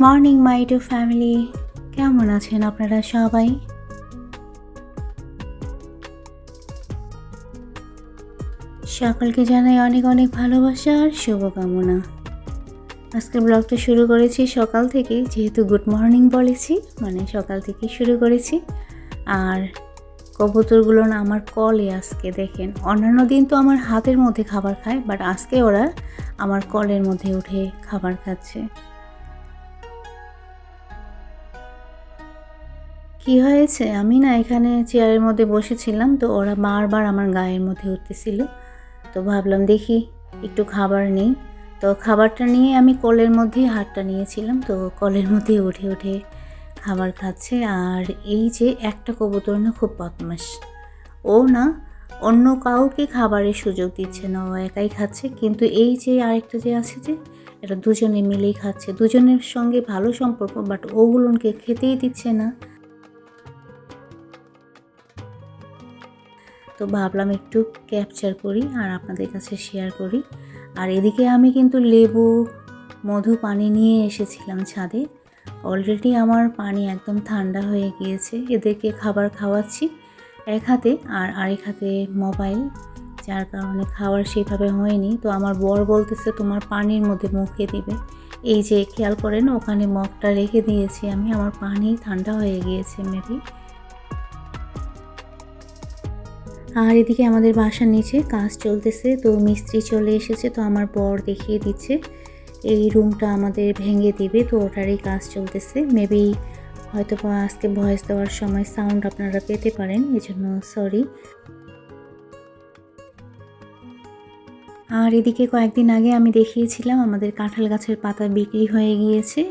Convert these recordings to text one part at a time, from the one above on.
Morning my to family কেমন আছেন আপনারা সবাই? সকলকে জানাই অনেক অনেক ভালোবাসা আর শুভকামনা। আজকের ব্লগটা শুরু করেছি সকাল থেকে, যেহেতু গুড মর্নিং বলেছি মানে সকাল থেকে শুরু করেছি। আর কবুতরগুলো না আমার কলে আজকে, দেখেন। অন্যান্য দিন তো আমার হাতের মধ্যে খাবার খায় বাট আজকে ওরা আমার কলের মধ্যে উঠে খাবার খাচ্ছে। কি হয়েছে? আমি না এখানে চেয়ারের মধ্যে বসেছিলাম, তো ওরা বারবার আমার গায়ের মধ্যে উঠতেছিল। তো ভাবলাম দেখি, একটু খাবার নেই। তো খাবারটা নিয়ে আমি কলের মধ্যেই হাতটা নিয়েছিলাম, তো কলের মধ্যে উঠে উঠে খাবার খাচ্ছে। আর এই যে একটা কবুতর না খুব বদমাস ও না অন্য কাউকে খাবারের সুযোগ দিচ্ছে না, ও একাই খাচ্ছে। কিন্তু এই যে আরেকটা যে আছে যে, এটা দুজনে মিলেই খাচ্ছে। দুজনের সঙ্গে ভালো সম্পর্ক, বাট ওগুলোকে খেতেই দিচ্ছে না। তো ভাবলাম একটু ক্যাপচার করি আর আপনাদের কাছে শেয়ার করি। আর এদিকে আমি কিন্তু লেবু, মধু পানি নিয়ে এসেছিলাম ছাদে। অলরেডি আমার পানি একদম ঠান্ডা হয়ে গিয়েছে। এদেরকে খাবার খাওয়াচ্ছি এক হাতে আর আরেক হাতে মোবাইল যার কারণে খাবার সেভাবে হয়নি। তো আমার বর বলতেছে, তোমার পানির মধ্যে মুখে দিবে। এই যে, খেয়াল করেন, ওখানে মগটা রেখে দিয়েছি আমি। আমার পানি ঠান্ডা হয়ে গিয়েছে মেবি আর এদিকে আমাদের বাসার নিচে কাজ চলতেছে, তো মিস্ত্রি চলে এসেছে, তো আমার বর দেখিয়ে দিচ্ছে। এই রুমটা আমাদের ভেঙে দিবে, তো ওটারই কাজ চলতেছে। মেবি হয়তো বা আজকে ভয়েস দেওয়ার সময় সাউন্ড আপনারা পেতে পারেন এই জন্য সরি আর এদিকে কয়েকদিন আগে আমি দেখিয়েছিলাম, আমাদের কাঁঠাল গাছের পাতা বিক্রি হয়ে গিয়েছে।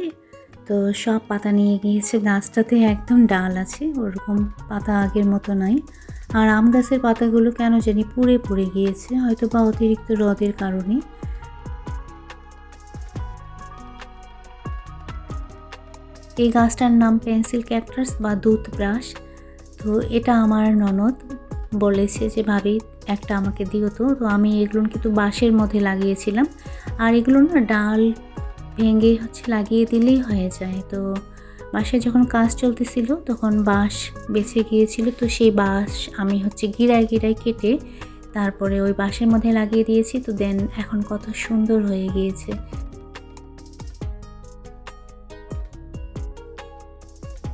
তো সব পাতা নিয়ে গিয়েছে, গাছটাতে একদম ডাল আছে, ওরকম পাতা আগের মতো নাই। আর আম গাছের পাতাগুলো কেন জানি পুড়ে পুড়ে গিয়েছে হয়তো বা অতিরিক্ত রদের কারণে। এই গাছটার নাম পেন্সিল ক্যাকটাস বা দুধ ব্রাশ তো এটা আমার ননদ বলেছে যে, ভাবি, একটা আমাকে দিও তো। তো আমি এগুলো কিন্তু বাঁশের মধ্যে লাগিয়েছিলাম। আর এগুলো না ডাল ভেঙে হচ্ছে লাগিয়ে দিলেই হয়ে যায়। তো বাসে যখন কাজ চলতেছিল, তখন বাঁশ বেঁচে গিয়েছিল। তো সেই বাঁশ আমি হচ্ছে গিরায় গিরায় কেটে তারপরে ওই বাঁশের মধ্যে লাগিয়ে দিয়েছি। তো দেন এখন কত সুন্দর হয়ে গিয়েছে।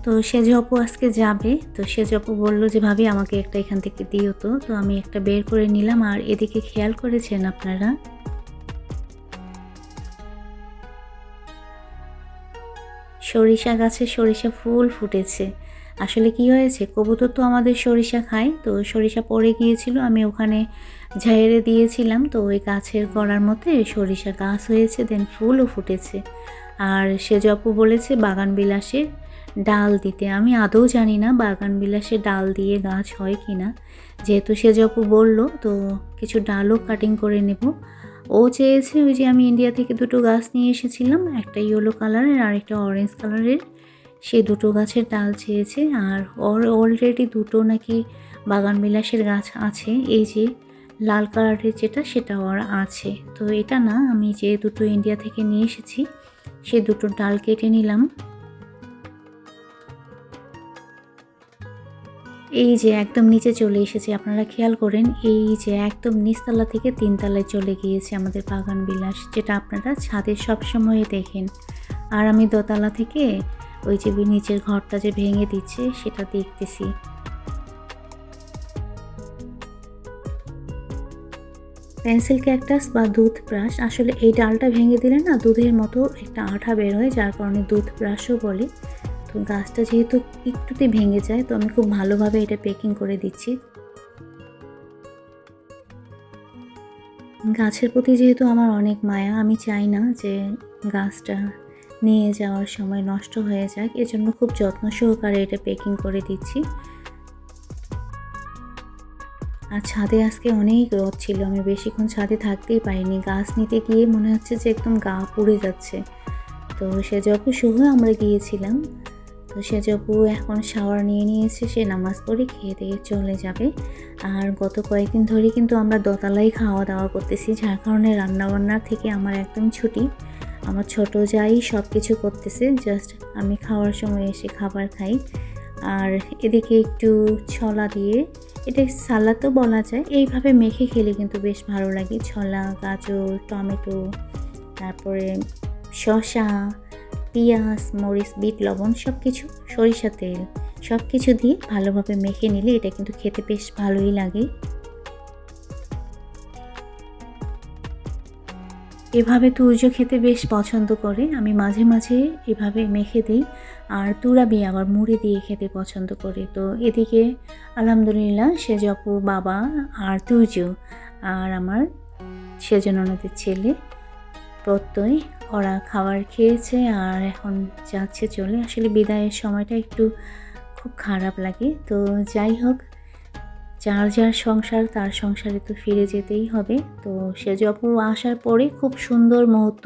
তো সেজপু আজকে যাবে। তো সেজপু বলল যে, ভাবি, আমাকে একটা এখান থেকে দিও তো। তো আমি একটা বের করে নিলাম। আর এদিকে খেয়াল করেছেন আপনারা? সরিষা গাছে সরিষা ফুল ফুটেছে। আসলে কি হয়েছে? কবুতর তো আমাদের সরিষা খায়, তো সরিষা পড়ে গিয়েছিল, আমি ওখানে ঝাইরে দিয়েছিলাম, তো ওই গাছের গড়ার মধ্যে সরিষা গাছ হয়েছে দেন ফুলও ফুটেছে। আর সে জপু বলেছে বাগান বিলাসের ডাল দিতে। আমি আদৌ জানি না বাগান বিলাসে ডাল দিয়ে গাছ হয় কি না যেহেতু সে জপু বলল, তো কিছু ডালও কাটিং করে নেব। ও চেয়েছে ওই যে আমি ইন্ডিয়া থেকে দুটো গাছ নিয়ে এসেছিলাম, একটা ইয়েলো কালারের আর একটা অরেঞ্জ কালারের সে দুটো গাছের ডাল চেয়েছে আর ওর অলরেডি দুটো নাকি বাগান বিলাসের গাছ আছে, এই যে লাল কালারের যেটা সেটা ওর আছে। তো এটা না, আমি যে দুটো ইন্ডিয়া থেকে নিয়ে এসেছি, সে দুটো ডাল কেটে নিলাম। এই যে একদম নিচে চলে এসেছে, আপনারা খেয়াল করেন, এই যে একদম নিচতলা থেকে তিনতলায় চলে গিয়েছে আমাদের বাগান বিলাস, যেটা আপনারা ছাদে সবসময় দেখেন। আর আমি দোতলা থেকে ওই যে নিচের ঘরটা যে ভেঙে দিচ্ছে, সেটা দেখতেছি। পেন্সিল ক্যাকটাস বা দুধ ব্রাশ, আসলে এই ডালটা ভেঙে দিলে না দুধের মতো একটা আঠা বের হয়, যার কারণে দুধ ব্রাশও বলে। তো গাছটা যেহেতু একটুতে ভেঙে যায়, তো আমি খুব ভালোভাবে এটা প্যাকিং করে দিচ্ছি। গাছের প্রতি যেহেতু আমার অনেক মায়া, আমি চাই না যে গাছটা নিয়ে যাওয়ার সময় নষ্ট হয়ে যাক, এজন্য খুব যত্ন সহকারে এটা প্যাকিং করে দিচ্ছি। আর ছাদে আজকে অনেক রোদ ছিল, আমি বেশিক্ষণ ছাদে থাকতেই পারিনি। গাছ নিতে গিয়ে মনে হচ্ছে যে একদম গা পুড়ে যাচ্ছে। তো সে যখন শুভ আমরা গিয়েছিলাম তো সে যপু এখন শাওয়ার নিয়ে নিয়েছে, সে নামাজ পড়ে খেয়ে দিয়ে চলে যাবে। আর গত কয়েকদিন ধরে কিন্তু আমরা দোতলায় খাওয়া দাওয়া করতেছি, যার কারণে রান্নাবান্নার থেকে আমার একদম ছুটি। আমার ছোট যাই সব কিছু করতেছে জাস্ট আমি খাওয়ার সময় এসে খাবার খাই। আর এদিকে একটু ছলা দিয়ে, এটা সালাদও বলা যায়, এইভাবে মেখে খেলে কিন্তু বেশ ভালো লাগে। ছলা, গাজর, টমেটো, তারপরে শসা পেঁয়াজ, মরিচ, বিট, লবণ সব কিছু সরিষা তেল সব কিছু দিয়ে ভালোভাবে মেখে নিলে এটা কিন্তু খেতে বেশ ভালোই লাগে। এভাবে তুর্য খেতে বেশ পছন্দ করে। আমি মাঝে মাঝে এভাবে মেখে দিই। আর তুরাবি আবার মুড়ি দিয়ে খেতে পছন্দ করে। তো এদিকে আলহামদুলিল্লাহ সেজপু বাবা আর তুর্য আর আমার সেজন ননদের ছেলে প্রত্যয়, ওরা খাবার খেয়েছে আর এখন যাচ্ছে চলে। আসলে বিদায়ের সময়টা একটু খুব খারাপ লাগে। তো যাই হোক, যার যার সংসার তার সংসারে তো ফিরে যেতেই হবে। তো সে যখন আসার পরে খুব সুন্দর মুহূর্ত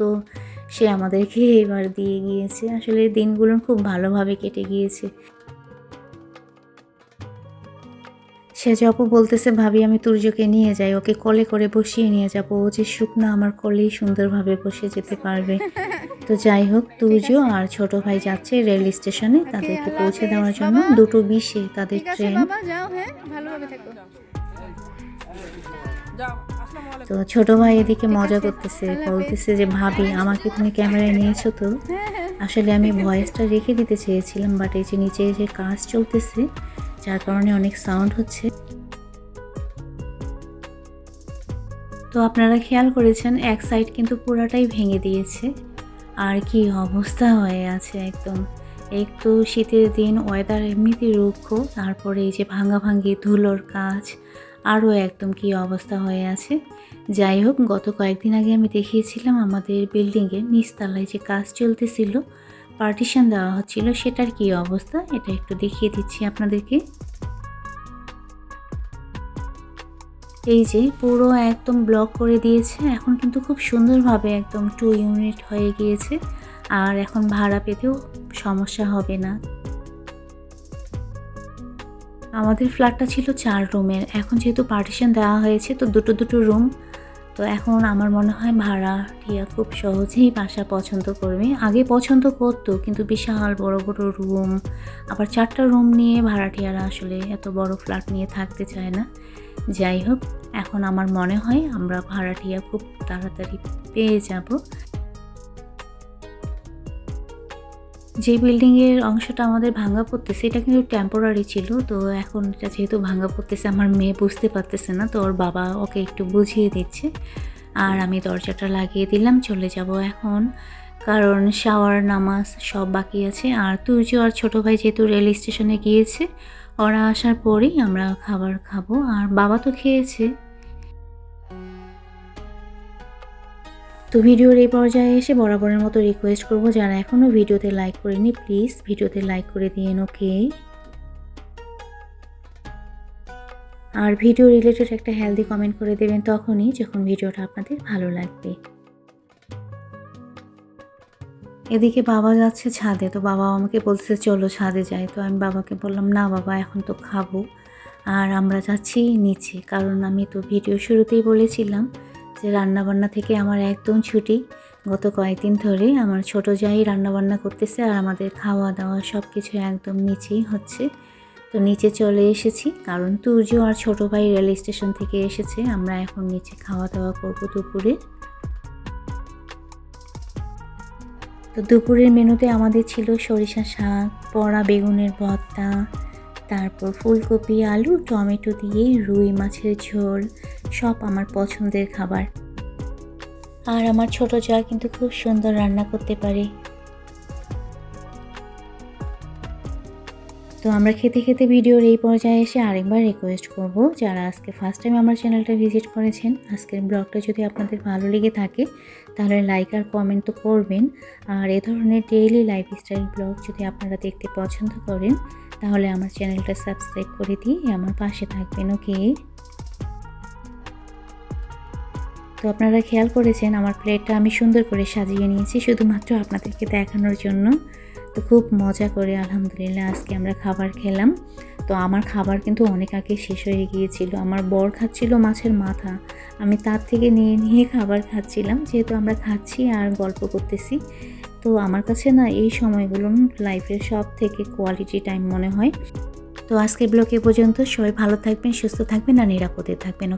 সে আমাদেরকে এবার দিয়ে গিয়েছে। আসলে দিনগুলো খুব ভালোভাবে কেটে গিয়েছে। সে যপু বলতেছে ভাবি আমি তুর্যকে নিয়ে যাই ওকে কলে করে বসিয়ে নিয়ে যাব। ও যে শুকনো আমার কলেই সুন্দরভাবে বসে যেতে পারবে। তো যাই হোক তুর্য আর ছোট ভাই যাচ্ছে রেল স্টেশনে তাদেরকে পৌঁছে দেওয়ার জন্য। দুটো বিশে তাদের ট্রেন। হ্যাঁ তো ছোট ভাই এদিকে মজা করতেছে বলতেছে যে ভাবি আমাকে তুমি ক্যামেরায় নিয়েছো তো? হ্যাঁ হ্যাঁ। আসলে আমি ভয়েসটা রেখে দিতে চেয়েছিলাম বাট এই যে নিচে যে কাজ চলতেছে যার কারণে অনেক সাউন্ড হচ্ছে। তো আপনারা খেয়াল করেছেন, এক সাইড কিন্তু পুরাটাই ভেঙে দিয়েছে। আর কি অবস্থা হয়ে আছে একদম। একটু শীতের দিন ওয়েদার এমনিতেই রুক্ষ, তারপরে এই যে ভাঙা ভাঙি ধুলোর কাজ, আরও একদম কি অবস্থা হয়ে আছে। যাই হোক, গত কয়েকদিন আগে আমি দেখিয়েছিলাম আমাদের বিল্ডিংয়ের নিচতলায় যে কাজ চলতেছিল পার্টিশন দেওয়া হচ্ছিল, সেটার কি অবস্থা? এটা একটু দেখিয়ে দিচ্ছি আপনাদেরকে। এই যে পুরো একদম ব্লক করে দিয়েছে, এখন কিন্তু খুব সুন্দরভাবে একদম টু ইউনিট হয়ে গিয়েছে, আর এখন ভাড়া পেতেও সমস্যা হবে না। আমাদের ফ্ল্যাটটা ছিল চার রুমের এখন যেহেতু পার্টিশন দেওয়া হয়েছে, তো দুটো দুটো রুম তো এখন আমার মনে হয় ভাড়া টিয়া খুব সহজেই বাসা পছন্দ করবে। আগে পছন্দ করতো, কিন্তু বিশাল বড় বড় রুম আবার চারটা রুম নিয়ে ভাড়াটিয়ারা আসলে এত বড় ফ্ল্যাট নিয়ে থাকতে চায় না। যাই হোক, এখন আমার মনে হয় আমরা ভাড়াটিয়া খুব তাড়াতাড়ি পেয়ে যাব। যে বিল্ডিংয়ের অংশটা আমাদের ভাঙা পড়তেছে, এটা কিন্তু টেম্পোরারি ছিল। তো এখন এটা যেহেতু ভাঙা পড়তেছে, আমার মেয়ে বুঝতে পারতেছে না, তো ওর বাবা ওকে একটু বুঝিয়ে দিচ্ছে। আর আমি দরজাটা লাগিয়ে দিলাম, চলে যাব এখন। কারণ শাওয়ার নামাজ সব বাকি আছে। আর তুর্য আর ছোট ভাই যেহেতু রেল স্টেশনে গিয়েছে, ওরা আসার পরেই আমরা খাবার খাব। আর বাবা তো খেয়েছে। তো ভিডিওর এই পর্যায়ে এসে বরাবরের মতো রিকোয়েস্ট করব, যারা এখনও ভিডিওতে লাইক করেনি প্লিজ ভিডিওতে লাইক করে দিয়েন ওকে আর ভিডিও রিলেটেড একটা হেলদি কমেন্ট করে দেবেন তখনই, যখন ভিডিওটা আপনাদের ভালো লাগবে। এদিকে বাবা যাচ্ছে ছাদে, তো বাবা আমাকে বলছে, চলো ছাদে যাই। তো আমি বাবাকে বললাম, না বাবা, এখন তো খাব। আর আমরা যাচ্ছি নিচে, কারণ আমি তো ভিডিও শুরুতেই বলেছিলাম যে রান্নাবান্না থেকে আমার একদম ছুটি। গত কয়েকদিন ধরে আমার ছোট যাই রান্নাবান্না করতেছে আর আমাদের খাওয়া দাওয়া সব কিছু একদম নিচেই হচ্ছে। তো নিচে চলে এসেছি, কারণ তুর্য আর ছোট ভাই রেল স্টেশন থেকে এসেছে। আমরা এখন নিচে খাওয়া দাওয়া করব দুপুরে। তো দুপুরের মেনুতে আমাদের ছিল সরিষা শাক পড়া বেগুনের ভর্তা তারপর ফুলকপি, আলু, টমেটো দিয়ে রুই মাছের ঝোল, সব আমার পছন্দের খাবার। আর আমার ছোট যা কিন্তু খুব সুন্দর রান্না করতে পারে। তো আমরা খেতে খেতে ভিডিওর এই পর্যায়ে এসে আরেকবার রিকোয়েস্ট করব যারা আজকে ফার্স্ট টাইম আমার চ্যানেলটা ভিজিট করেছেন। আজকের ব্লগটা যদি আপনাদের ভালো লেগে থাকে, তাহলে লাইক আর কমেন্ট তো করবেন। আর এ ধরনের ডেইলি লাইফস্টাইল ব্লগ যদি আপনারা দেখতে পছন্দ করেন তাহলে আমার চ্যানেলটা সাবস্ক্রাইব করে দিয়ে আমার পাশে থাকবেন, ওকে? তো আপনারা খেয়াল করেছেন, আমার প্লেটটা আমি সুন্দর করে সাজিয়ে নিয়েছি শুধুমাত্র আপনাদেরকে দেখানোর জন্য। তো খুব মজা করে, আলহামদুলিল্লাহ, আজকে আমরা খাবার খেলাম। তো আমার খাবার কিন্তু অনেক আগে শেষ হয়ে গিয়েছিল। আমার বর খাচ্ছিল মাছের মাথা। আমি তার থেকে নিয়ে নিয়ে খাবার খাচ্ছিলাম। যেহেতু আমরা খাচ্ছি আর গল্প করতেছি তো আমার কাছে না এই সময়গুলো লাইফের সব থেকে কোয়ালিটি টাইম মনে হয়। তো আজকে ব্লগে পর্যন্ত সবাই ভালো থাকবেন, সুস্থ থাকবেন আর নিরাপদে থাকবেন